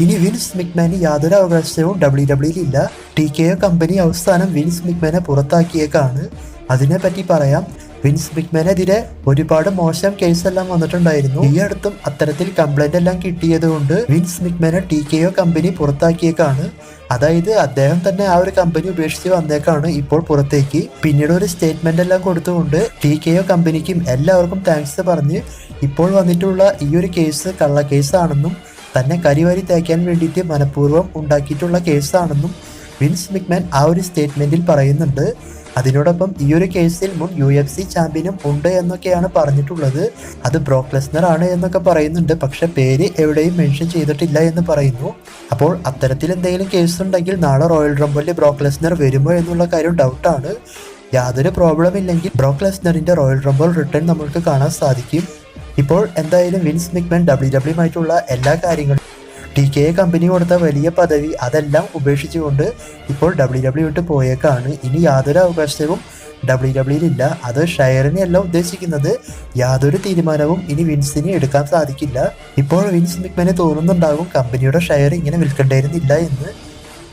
ഇനി വിൻസ് മിക്മാന് യാതൊരു അവകാശവും ഡബ്ല്യു ഡബ്ല്യുയിൽ ഇല്ല. ടി കെ ഒ കമ്പനി അവസാനം വിൻസ് മിക്മാനെ പുറത്താക്കിയേക്കാണ്. അതിനെപ്പറ്റി പറയാം. വിൻസ് മിക്മാനെതിരെ ഒരുപാട് മോശം കേസെല്ലാം വന്നിട്ടുണ്ടായിരുന്നു. ഈ അടുത്തും അത്തരത്തിൽ കംപ്ലൈന്റ് എല്ലാം കിട്ടിയത് കൊണ്ട് Vince മിക്മാനെ T K O company പുറത്താക്കിയേക്കാണ്. അതായത് അദ്ദേഹം തന്നെ ആ ഒരു കമ്പനി ഉപേക്ഷിച്ച് വന്നേക്കാണ് ഇപ്പോൾ പുറത്തേക്ക്. പിന്നീട് ഒരു സ്റ്റേറ്റ്മെന്റ് എല്ലാം കൊടുത്തുകൊണ്ട് ടി കെ ഒ കമ്പനിക്കും എല്ലാവർക്കും താങ്ക്സ് പറഞ്ഞ് ഇപ്പോൾ വന്നിട്ടുള്ള ഈ ഒരു കേസ് കള്ള കേസാണെന്നും തന്നെ കരിവാരി തേക്കാൻ വേണ്ടിയിട്ട് മനഃപൂർവം ഉണ്ടാക്കിയിട്ടുള്ള കേസാണെന്നും വിൻസ് മിക്മാൻ ആ ഒരു സ്റ്റേറ്റ്മെന്റിൽ പറയുന്നുണ്ട്. അതിനോടൊപ്പം ഈ ഒരു കേസിൽ മുൻ യു എഫ് സി ചാമ്പ്യനും ഉണ്ട് എന്നൊക്കെയാണ് പറഞ്ഞിട്ടുള്ളത്. അത് ബ്രോക്ലെസ്നർ ആണ് എന്നൊക്കെ പറയുന്നുണ്ട്. പക്ഷെ പേര് എവിടെയും മെൻഷൻ ചെയ്തിട്ടില്ല എന്ന് പറയുന്നു. അപ്പോൾ അത്തരത്തിൽ എന്തെങ്കിലും കേസ് ഉണ്ടെങ്കിൽ നാളെ റോയൽ റംബലിൽ ബ്രോക്ലെസ്നർ വരുമോ എന്നുള്ള കാര്യം ഡൗട്ടാണ്. യാതൊരു പ്രോബ്ലം ഇല്ലെങ്കിൽ ബ്രോക്ക് ലെസ്നറിന്റെ റോയൽ റംബൽ റിട്ടേൺ നമുക്ക് കാണാൻ സാധിക്കും. ഇപ്പോൾ എന്തായാലും വിൻസ് മിക്മൻ ഡബ്ല്യു ആയിട്ടുള്ള എല്ലാ കാര്യങ്ങളും ടി കെ കമ്പനി കൊടുത്ത വലിയ പദവി അതെല്ലാം ഉപേക്ഷിച്ചുകൊണ്ട് ഇപ്പോൾ ഡബ്ല്യു ഡബ്ല്യു വിട്ട് പോയേക്കാണ്. ഇനി യാതൊരു അവകാശവും ഡബ്ല്യു ഇല്ല. അത് ഷെയറിനെയല്ല ഉദ്ദേശിക്കുന്നത്. യാതൊരു തീരുമാനവും ഇനി വിൻസിന് എടുക്കാൻ സാധിക്കില്ല. ഇപ്പോൾ വിൻസ് മിക്മനെ തോന്നുന്നുണ്ടാകും കമ്പനിയുടെ ഷെയർ ഇങ്ങനെ വിൽക്കേണ്ടിയിരുന്നില്ല എന്ന്.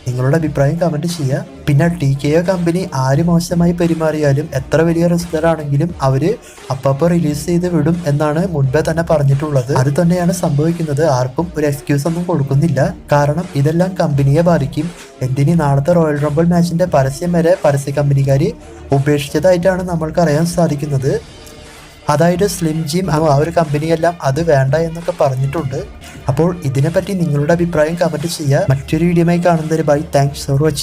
നിങ്ങളുടെ അഭിപ്രായം കമന്റ് ചെയ്യുക. പിന്നെ ടി കെ ഒ കമ്പനി ആര് മോശമായി പെരുമാറിയാലും എത്ര വലിയ റിസ്കറാണെങ്കിലും അവർ അപ്പപ്പോൾ റിലീസ് ചെയ്ത് വിടും എന്നാണ് മുൻപേ തന്നെ പറഞ്ഞിട്ടുള്ളത്. അത് തന്നെയാണ് സംഭവിക്കുന്നത്. ആർക്കും ഒരു എക്സ്ക്യൂസ് ഒന്നും കൊടുക്കുന്നില്ല. കാരണം ഇതെല്ലാം കമ്പനിയെ ബാധിക്കും. എന്തിനി നാളത്തെ റോയൽ റംബിൾ മാച്ചിന്റെ പരസ്യം വരെ പരസ്യ കമ്പനിക്കാർ ഉപേക്ഷിച്ചതായിട്ടാണ് നമ്മൾക്ക് അറിയാൻ സാധിക്കുന്നത്. അതായത് സ്ലിം ജിം ആ ഒരു കമ്പനിയെല്ലാം അത് വേണ്ട എന്നൊക്കെ പറഞ്ഞിട്ടുണ്ട്. അപ്പോൾ ഇതിനെപ്പറ്റി നിങ്ങളുടെ അഭിപ്രായം കമന്റ് ചെയ്യുക. മറ്റൊരു വീഡിയോയുമായി കാണുന്നതിന് ബൈ താങ്ക്സ് ഫോർ വാച്ചിങ്